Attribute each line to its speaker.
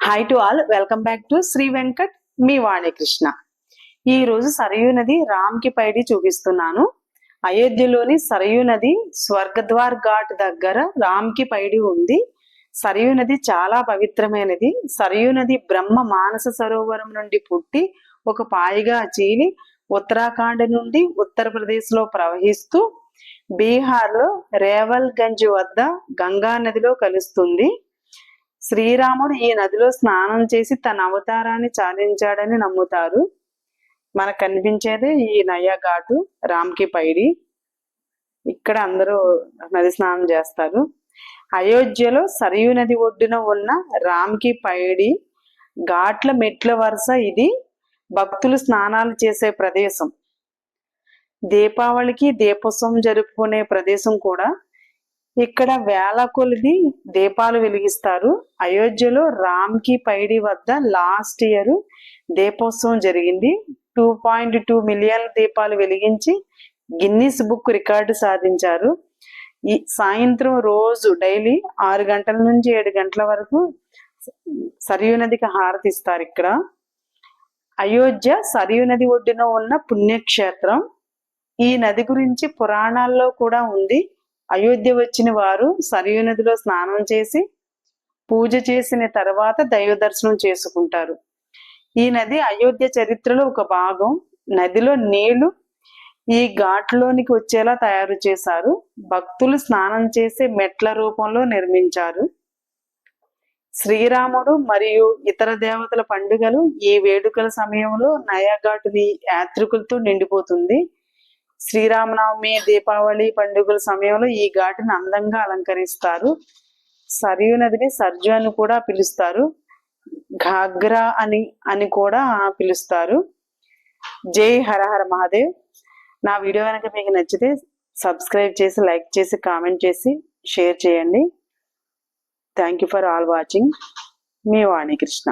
Speaker 1: Hi to all welcome back to Sri Venkat మీ వాణికృష్ణ ఈ రోజు సరయూ నది రామ్కి పైడి చూపిస్తున్నాను. అయోధ్యలోని సరయూ నది స్వర్గద్వార్ ఘాట్ దగ్గర రామ్కి పైడి ఉంది. సరయూ నది చాలా పవిత్రమైనది. సరయూ నది బ్రహ్మ మానస సరోవరం నుండి పుట్టి ఒక పాయిగా చీలి ఉత్తరాఖండ్ నుండి ఉత్తరప్రదేశ్లో ప్రవహిస్తూ బీహార్లో రేవల్ గంజ్ వద్ద గంగా నదిలో కలుస్తుంది. శ్రీరాముడు ఈ నదిలో స్నానం చేసి తన అవతారాన్ని చాలించాడని నమ్ముతారు. మనకు కనిపించేదే ఈ నయ్య ఘాటు రామ్కి పైడి. ఇక్కడ అందరూ నది స్నానం చేస్తారు. అయోధ్యలో సరియు నది ఒడ్డున ఉన్న రామ్కి పైడి ఘాట్ల మెట్ల వరుస ఇది. భక్తులు స్నానాలు చేసే ప్రదేశం. దీపావళికి దీపోత్సవం జరుపుకునే ప్రదేశం కూడా ఇక్కడ వేల కొలిది దీపాలు వెలిగిస్తారు. అయోధ్యలో రామ్కి పైడి వద్ద లాస్ట్ ఇయర్ దీపోత్సవం జరిగింది. టూ పాయింట్ టూ మిలియన్ దీపాలు వెలిగించి గిన్నిస్ బుక్ రికార్డు సాధించారు. ఈ సాయంత్రం రోజు డైలీ ఆరు గంటల నుంచి ఏడు గంటల వరకు సరియు నదికి హారతిస్తారు ఇక్కడ. అయోధ్య సరియు నది ఒడ్డున ఉన్న పుణ్యక్షేత్రం ఈ నది గురించి పురాణాల్లో కూడా ఉంది. అయోధ్య వచ్చిన వారు సరియు నదిలో స్నానం చేసి పూజ చేసిన తర్వాత దైవ దర్శనం చేసుకుంటారు. ఈ నది అయోధ్య చరిత్రలో ఒక భాగం. నదిలో నీళ్ళు ఈ ఘాట్లోనికి వచ్చేలా తయారు చేశారు. భక్తులు స్నానం చేసే మెట్ల రూపంలో నిర్మించారు. శ్రీరాముడు మరియు ఇతర దేవతల పండుగలు ఈ వేడుకల సమయంలో నయాఘాటుని యాత్రికులతో నిండిపోతుంది. శ్రీరామనవమి దీపావళి పండుగల సమయంలో ఈ ఘాటుని అందంగా అలంకరిస్తారు. సరియు నదిని సర్జు అని కూడా పిలుస్తారు. ఘాగ్రా అని అని కూడా పిలుస్తారు. జై హరహర మహాదేవ్. నా వీడియో కనుక మీకు నచ్చితే సబ్స్క్రైబ్ చేసి లైక్ చేసి కామెంట్ చేసి షేర్ చేయండి. Thank you for all watching. Me Vani Krishna